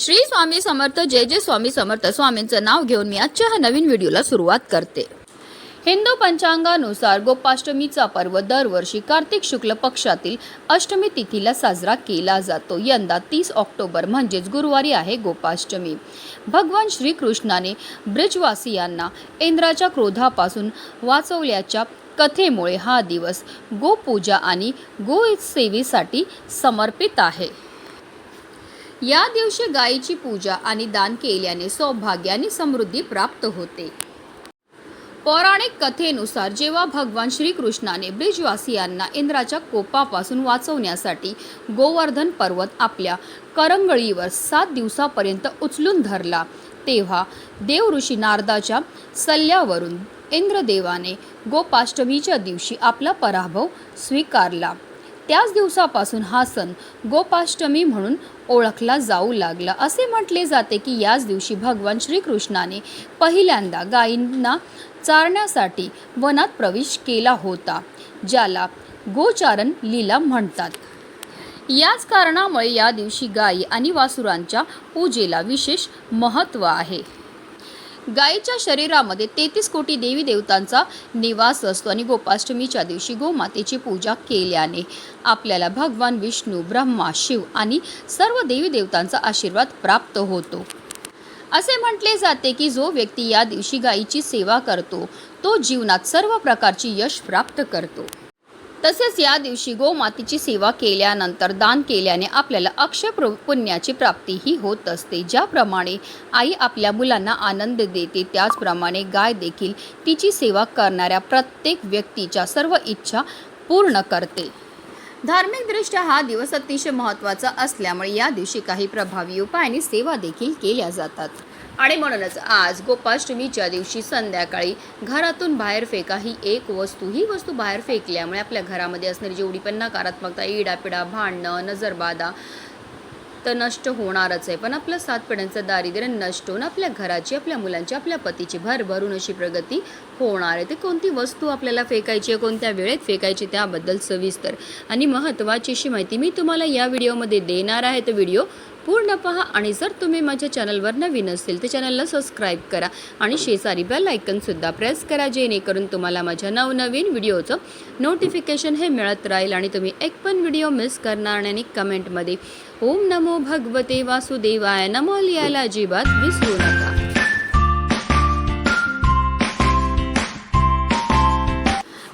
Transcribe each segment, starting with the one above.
श्री स्वामी समर्थ जय जय स्वामी समर्थ. स्वामींचं नाव घेऊन मी आजच्या ह्या नवीन व्हिडिओला सुरुवात करते. हिंदू पंचांगानुसार गोपाष्टमीचा पर्व दरवर्षी कार्तिक शुक्ल पक्षातील अष्टमी तिथीला साजरा केला जातो. यंदा तीस ऑक्टोबर म्हणजेच गुरुवारी आहे गोपाष्टमी. भगवान श्रीकृष्णाने ब्रिजवासियांना इंद्राच्या क्रोधापासून वाचवल्याच्या कथेमुळे हा दिवस गोपूजा आणि गो सेवेसाठी समर्पित आहे. या दिवशी गायीची पूजा आणि दान केल्याने सौभाग्य आणि समृद्धी प्राप्त होते. पौराणिक कथेनुसार जेव्हा भगवान श्रीकृष्णाने ब्रिजवासियांना इंद्राच्या कोपापासून वाचवण्यासाठी गोवर्धन पर्वत आपल्या करंगळीवर सात दिवसापर्यंत उचलून धरला तेव्हा देव ऋषी नारदाच्या सल्ल्यावरून इंद्रदेवाने गोपाष्टमीच्या दिवशी आपला पराभव स्वीकारला. त्याच दिवसापासून हा सण गोपाष्टमी म्हणून ओळखला जाऊ लागला. असे म्हटले जाते की याच दिवशी भगवान श्रीकृष्णाने पहिल्यांदा गायींना चारण्यासाठी वनात प्रवेश केला होता ज्याला गोचारण लीला म्हणतात. याच कारणामुळे या दिवशी गायी आणि वासुरांच्या पूजेला विशेष महत्त्व आहे. गायीच्या शरीरामध्ये तेहतीस कोटी देवी देवतांचा निवास असतो आणि गोपाष्टमीच्या दिवशी गोमातेची पूजा केल्याने आपल्याला भगवान विष्णू ब्रह्मा शिव आणि सर्व देवी देवतांचा आशीर्वाद प्राप्त होतो. असे म्हटले जाते की जो व्यक्ती या दिवशी गायीची सेवा करतो तो जीवनात सर्व प्रकारची यश प्राप्त करतो. तसेच या दिवशी गोमातेची सेवा केल्यानंतर दान केल्याने आपल्याला अक्षय पुण्याची प्राप्तीही होत असते. ज्याप्रमाणे आई आपल्या मुलांना आनंद देते त्याचप्रमाणे गाय देखील तिची सेवा करणाऱ्या प्रत्येक व्यक्तीच्या सर्व इच्छा पूर्ण करते. धार्मिकदृष्ट्या हा दिवस अतिशय महत्त्वाचा असल्यामुळे या दिवशी काही प्रभावी उपाय आणि सेवा देखील केल्या जातात. आणि म्हणूनच आज गोपाष्टमीच्या दिवशी संध्याकाळी घरातून बाहेर फेका ही एक वस्तू. ही वस्तू बाहेर फेकल्यामुळे आपल्या घरामध्ये असणारी जेवढी पण नकारात्मकता इडापिडा भांडणं नजरबाधा तर नष्ट होणारच आहे. पण आपलं सातपड्यांचं दारिद्र्य नष्ट होऊन आपल्या घराची आपल्या मुलांची आपल्या पतीची भरभरून अशी प्रगती होणार आहे. ते कोणती वस्तू आपल्याला फेकायची आहे कोणत्या वेळेत फेकायची त्याबद्दल सविस्तर आणि महत्त्वाची अशी माहिती मी तुम्हाला या व्हिडिओमध्ये देणार आहे. तर व्हिडिओ पूर्ण पहा आणि जर तुम्ही माझ्या चॅनलवर नवीन असेल तर चॅनलला सबस्क्राईब करा आणि शेजारी बेल आयकनसुद्धा प्रेस करा जेणेकरून तुम्हाला माझ्या नवनवीन व्हिडिओचं नोटिफिकेशन हे मिळत राहील आणि तुम्ही एक पण व्हिडिओ मिस करणार नाही आणि कमेंटमध्ये ओम नमो भगवते वासुदेवाय नमो लिहायला अजिबात विसरू नका.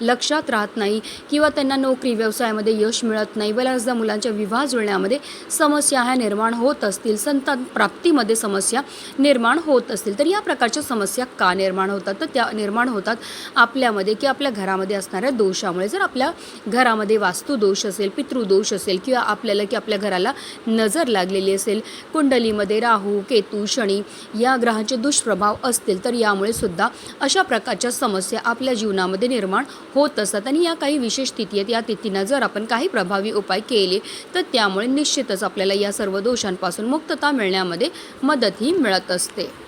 लक्षात राहत नाही किंवा त्यांना नोकरी व्यवसायामध्ये यश मिळत नाही. बऱ्याचदा मुलांच्या विवाह जुळण्यामध्ये समस्या ह्या निर्माण होत असतील. संतान प्राप्तीमध्ये समस्या निर्माण होत असतील. तर या प्रकारच्या समस्या का निर्माण होतात? तर त्या निर्माण होतात आपल्यामध्ये की आपल्या घरामध्ये असणाऱ्या दोषामुळे. जर आपल्या घरामध्ये वास्तुदोष असेल पितृदोष असेल किंवा आपल्याला की आपल्या घराला नजर लागलेली असेल कुंडलीमध्ये राहू केतू शनी या ग्रहांचे दुष्प्रभाव असतील तर यामुळे सुद्धा अशा प्रकारच्या समस्या आपल्या जीवनामध्ये निर्माण होत असतात. आणि या काही विशेष तिथी आहेत. या तिथींना जर आपण काही प्रभावी उपाय केले तर त्यामुळे निश्चितच आपल्याला या सर्व दोषांपासून मुक्तता मिळण्यामध्ये मदतही मिळत असते.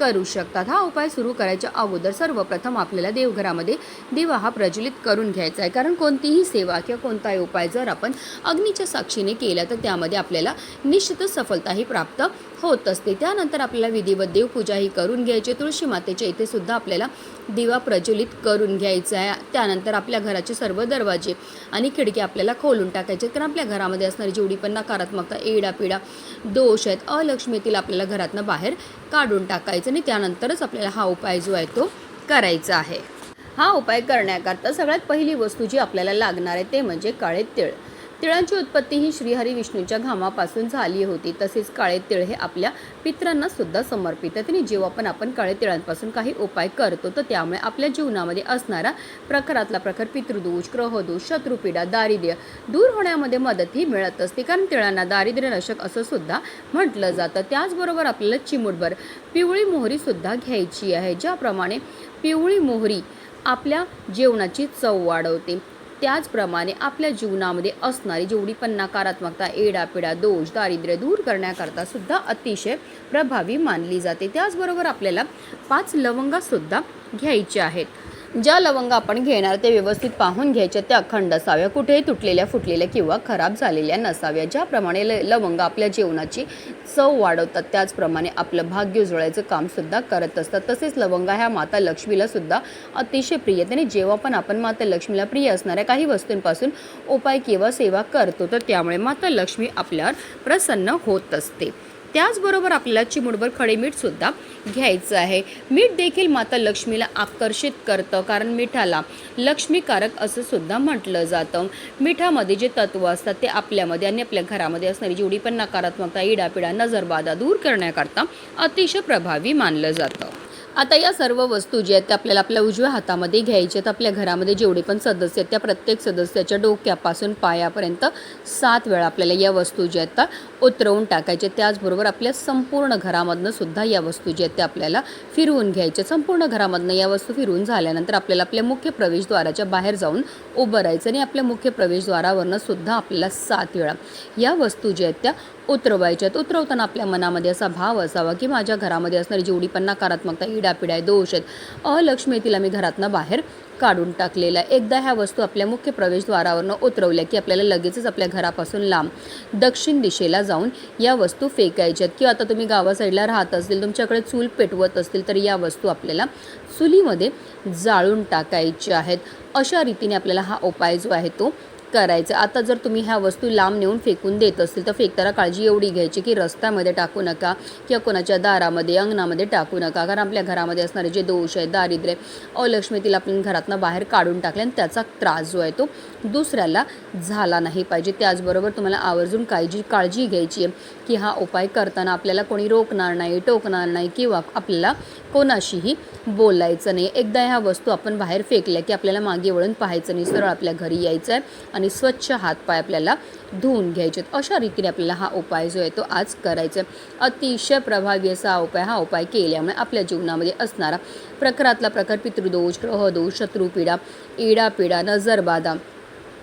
करू शकतात. हा उपाय सुरू करायच्या अगोदर सर्वप्रथम आपल्याला देवघरामध्ये दिवा हा प्रज्वलित करून घ्यायचा आहे. कारण कोणतीही सेवा किंवा कोणताही उपाय जर आपण अग्नीच्या साक्षीने केला तर त्यामध्ये आपल्याला निश्चितच सफलताही प्राप्त होत असते. त्यानंतर आपल्याला विधिवत देवपूजाही करून घ्यायची. तुळशी मातेच्या इथे सुद्धा आपल्याला दिवा प्रज्वलित करून घ्यायचा आहे. त्यानंतर आपल्या घराचे सर्व दरवाजे आणि खिडकी आपल्याला खोलून टाकायचे कारण आपल्या घरामध्ये असणारी जेवढी पण नकारात्मकता एडापिडा दोष आहेत अलक्ष्मीतील आपल्याला घरातनं बाहेर काढून टाकायचं आणि त्यानंतरच आपल्याला हा उपाय जो आहे तो करायचा आहे. हा उपाय करण्याकरता सगळ्यात पहिली वस्तू जी आपल्याला लागणार आहे ते म्हणजे काळे तिळ. तिळांची उत्पत्ती ही श्रीहरी विष्णूच्या घामापासून झाली होती. तसेच काळे तिळ हे आपल्या पित्रांना सुद्धा समर्पित आहे. आणि जेव्हा पण आपण काळे तिळांपासून काही उपाय करतो तर त्यामुळे आपल्या जीवनामध्ये असणारा प्रखरातला प्रखर पितृदोष ग्रहदोष शत्रुपीडा दारिद्र्य दूर होण्यामध्ये मदतही मिळत असते. कारण तिळांना दारिद्र्य नशक असं सुद्धा म्हटलं जातं. त्याचबरोबर आपल्याला चिमूटभर पिवळी मोहरी सुद्धा घ्यायची आहे. ज्याप्रमाणे पिवळी मोहरी आपल्या जेवणाची चव वाढवते. त्याचप्रमाणे आपल्या जीवनामध्ये असणारी जेवढी पण नकारात्मकता एडापिडा दोष दारिद्र्य दूर करण्याकरता सुद्धा अतिशय प्रभावी मानली जाते. त्याचबरोबर आपल्याला पाच लवंगासुद्धा घ्यायचे घ्यायच्या आहेत. ज्या लवंग आपण घेणार ते व्यवस्थित पाहून घ्यायच्या त्या अखंड असाव्या कुठेही तुटलेल्या फुटलेल्या किंवा खराब झालेल्या नसाव्या. ज्याप्रमाणे ल लवंग आपल्या जेवणाची चव वाढवतात त्याचप्रमाणे आपलं भाग्य उजळायचं कामसुद्धा करत असतात. तसेच लवंगा ह्या माता लक्ष्मीला सुद्धा अतिशय प्रिय आणि जेव्हा पण आपण माता लक्ष्मीला प्रिय असणाऱ्या काही वस्तूंपासून उपाय किंवा सेवा करतो तर त्यामुळे माता लक्ष्मी आपल्यावर प्रसन्न होत असते. त्याचबरोबर आपल्याला चिमुटभर खडे मीठसुद्धा घ्यायचं आहे. मीठ देखील माता लक्ष्मीला आकर्षित करतं कारण मिठाला लक्ष्मीकारक असं सुद्धा म्हटलं जातं. मिठामध्ये जे तत्व असतात ते आपल्यामध्ये आणि आपल्या घरामध्ये असणारी जेवढी पण नकारात्मकता इडापिडा नजरबाधा दूर करण्याकरता अतिशय प्रभावी मानलं जातं. आता या सर्व वस्तू ज्या आहेत त्या आपल्याला आपल्या उजव्या हातामध्ये घ्यायच्या आहेत. आपल्या घरामध्ये जेवढे पण सदस्य आहेत त्या प्रत्येक सदस्याच्या डोक्यापासून पायापर्यंत सात वेळा आपल्याला या वस्तू ज्या आहेत त्या उतरवून टाकायच्या त्याचबरोबर आपल्या संपूर्ण घरामधनं सुद्धा या वस्तू ज्या आहेत त्या आपल्याला फिरवून घ्यायच्या संपूर्ण घरामधनं या वस्तू फिरवून झाल्यानंतर आपल्याला आपल्या मुख्य प्रवेशद्वाराच्या बाहेर जाऊन उभं राहायचं आणि आपल्या मुख्य प्रवेशद्वारावरनं सुद्धा आपल्याला सात वेळा या वस्तू ज्या आहेत त्या उतरवायच्यात उतरवताना आपल्या मनामध्ये असा भाव असावा की माझ्या घरामध्ये असणारी जेवढी पण नकारात्मकता इडापिडा आहे दोष आहेत. अलक्ष्मी तिला मी घरातनं बाहेर काढून टाकलेला आहे. एकदा ह्या वस्तू आपल्या मुख्य प्रवेशद्वारावरनं उतरवल्या की आपल्याला लगेचच आपल्या घरापासून लांब दक्षिण दिशेला जाऊन या वस्तू फेकायच्यात किंवा आता तुम्ही गावा साईडला राहत असतील तुमच्याकडे चूल पेटवत असतील तर या वस्तू आपल्याला चुलीमध्ये जाळून टाकायच्या आहेत. अशा रीतीने आपल्याला हा उपाय जो आहे तो करायचं. आता जर तुम्ही ह्या वस्तू लांब नेऊन फेकून देत असतील तर फेकताना काळजी एवढी घ्यायची की रस्त्यामध्ये टाकू नका किंवा कोणाच्या दारामध्ये अंगणामध्ये टाकू नका. कारण आपल्या घरामध्ये असणारे जे दोष आहे दारिद्र्य अलक्ष्मीतील आपण घरातनं बाहेर काढून टाकले आणि त्याचा त्रास जो आहे तो दुसऱ्याला झाला नाही पाहिजे. त्याचबरोबर तुम्हाला आवर्जून काळजी काळजी घ्यायची आहे की हा उपाय करताना आपल्याला कोणी रोखणार नाही टोकणार नाही किंवा आपल्याला कोणाशीही बोलायचं नाही. एकदा ह्या वस्तू आपण बाहेर फेकल्या की आपल्याला मागे वळून पाहायचं नाही. सरळ आपल्या घरी यायचं आहे आणि स्वच्छ हातपाय आपल्याला धुवून घ्यायचे आहेत. अशा रीतीने आपल्याला हा उपाय जो आहे तो आज करायचा आहे अतिशय प्रभावी असा हा उपाय हा उपाय केल्यामुळे आपल्या जीवनामध्ये असणारा प्रकारातला प्रकार पितृदोष ग्रहदोष शत्रुपीडा इडापिडा नजरबाधा